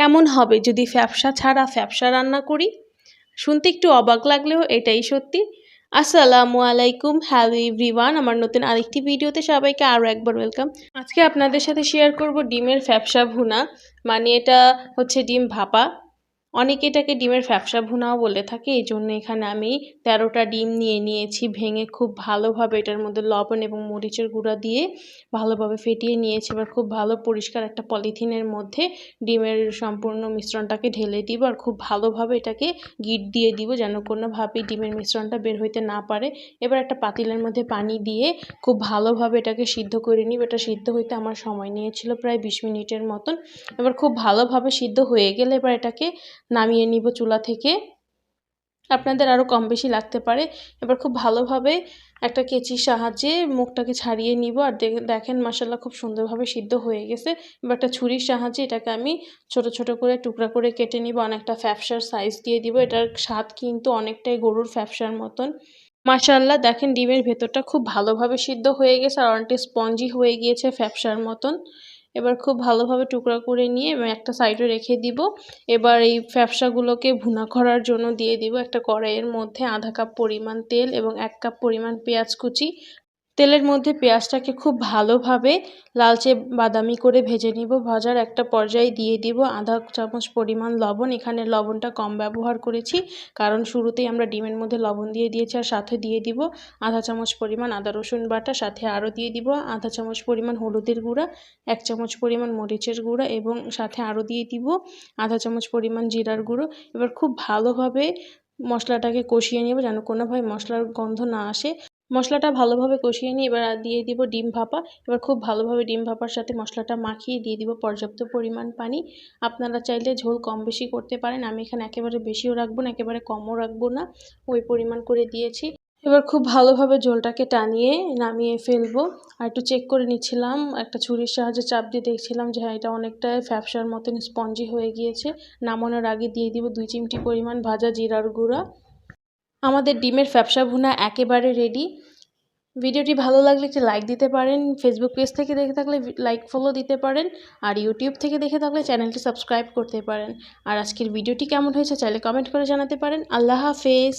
কেমন হবে যদি ফ্যাপসা ছাড়া ফ্যাপসা রান্না করি? শুনতে একটু অবাক লাগলেও এটাই সত্যি। আসসালামু আলাইকুম হ্যালো এভরিওয়ান আমার নতুন আরেকটি ভিডিওতে সবাইকে আরও একবার ওয়েলকাম আজকে আপনাদের সাথে শেয়ার করব ডিমের ফ্যাপসা ভুনা। মানে এটা হচ্ছে ডিম ভাপা। অনেকে এটাকে ডিমের ফ্যাপসা ভুনাও বলে থাকে, এই জন্য এখানে আমি তেরোটা ডিম নিয়ে নিয়েছি ভেঙে খুব ভালোভাবে এটার মধ্যে লবণ এবং মরিচের গুঁড়া দিয়ে ভালোভাবে ফেটিয়ে নিয়েছি। এবার খুব ভালো পরিষ্কার একটা পলিথিনের মধ্যে ডিমের সম্পূর্ণ মিশ্রণটাকে ঢেলে দিব আর খুব ভালোভাবে এটাকে গিট দিয়ে দিব যেন কোনোভাবেই ডিমের মিশ্রণটা বের হইতে না পারে। এবার একটা পাতিলের মধ্যে পানি দিয়ে খুব ভালোভাবে এটাকে সিদ্ধ করে নিব। এটা সিদ্ধ হইতে আমার সময় নিয়েছিল প্রায় বিশ মিনিটের মতন। এবার খুব ভালোভাবে সিদ্ধ হয়ে গেলে এবার এটাকে নামিয়ে নিব চুলা থেকে। আপনাদের আরও কম বেশি লাগতে পারে। এবার খুব ভালোভাবে একটা কেচির সাহায্যে মুখটাকে ছাড়িয়ে নিব। আর দেখেন মশালা খুব সুন্দরভাবে সিদ্ধ হয়ে গেছে। এবার একটা ছুরির সাহায্যে এটাকে আমি ছোট ছোট করে টুকরা করে কেটে নিব। অনেকটা ফ্যাপসার সাইজ দিয়ে দিব। এটার স্বাদ কিন্তু অনেকটাই গরুর ফ্যাপসার মতন। মাশাল্লাহ দেখেন ডিমের ভেতরটা খুব ভালোভাবে সিদ্ধ হয়ে গেছে। আর অনেকটা স্পঞ্জি হয়ে গিয়েছে ফ্যাপসার মতন। এবার খুব ভালোভাবে টুকরা করে নিয়ে একটা সাইডে রেখে দিব। এবার এই ফ্যাপসাগুলোকে ভুনা করার জন্য দিয়ে দিব একটা কড়াইয়ের মধ্যে আধা কাপ পরিমাণ তেল এবং এক কাপ পরিমাণ পেঁয়াজ কুচি। তেলের মধ্যে পেঁয়াজটাকে খুব ভালোভাবে লালচে বাদামি করে ভেজে নিব। ভাজার একটা পর্যায়ে দিয়ে দিব আধা চামচ পরিমাণ লবণ। এখানে লবণটা কম ব্যবহার করেছি, কারণ শুরুতেই আমরা ডিমের মধ্যে লবণ দিয়ে দিয়েছি আর সাথে দিয়ে দিব আধা চামচ পরিমাণ আদা রসুন বাটা, সাথে আরও দিয়ে দিব আধা চামচ পরিমাণ হলুদের গুঁড়া, এক চামচ পরিমাণ মরিচের গুঁড়া এবং সাথে আরও দিয়ে দিব আধা চামচ পরিমাণ জিরার গুঁড়ো। এবার খুব ভালোভাবে মশলাটাকে কষিয়ে নেব যেন কোনোভাবে মশলার গন্ধ না আসে। মশলাটা ভালোভাবে কষিয়ে নিয়ে এবার দিয়ে দিব ডিম ভাপা। এবার খুব ভালোভাবে ডিম ভাপার সাথে মশলাটা মাখিয়ে দিয়ে দিব পর্যাপ্ত পরিমাণ পানি। আপনারা চাইলে ঝোল কম বেশি করতে পারেন। আমি এখানে একেবারে বেশিও রাখব না, একেবারে কমও রাখব না। ওই পরিমাণ করে দিয়েছি। এবার খুব ভালোভাবে ঝোলটাকে টানিয়ে নামিয়ে ফেলব। আর একটু চেক করে নিচ্ছিলাম, একটা ছুরির সাহায্যে চাপ দিয়ে দেখছিলাম যে হ্যাঁ এটা অনেকটাই ফ্যাপসার মতন স্পঞ্জি হয়ে গিয়েছে। নামানোর আগে দিয়ে দিব দুই চিমটি পরিমাণ ভাজা জিরার গুঁড়া। আমাদের ডিমের ফ্যাপসা ভুনা একেবারে রেডি ভিডিওটি ভালো লাগলে একটি লাইক দিতে পারেন ফেসবুক পেজ থেকে দেখে থাকলে লাইক ফলো দিতে পারেন, আর ইউটিউব থেকে দেখে থাকলে চ্যানেলটি সাবস্ক্রাইব করতে পারেন। আর আজকের ভিডিওটি কেমন হয়েছে চাইলে কমেন্ট করে জানাতে পারেন। আল্লাহ হাফেজ।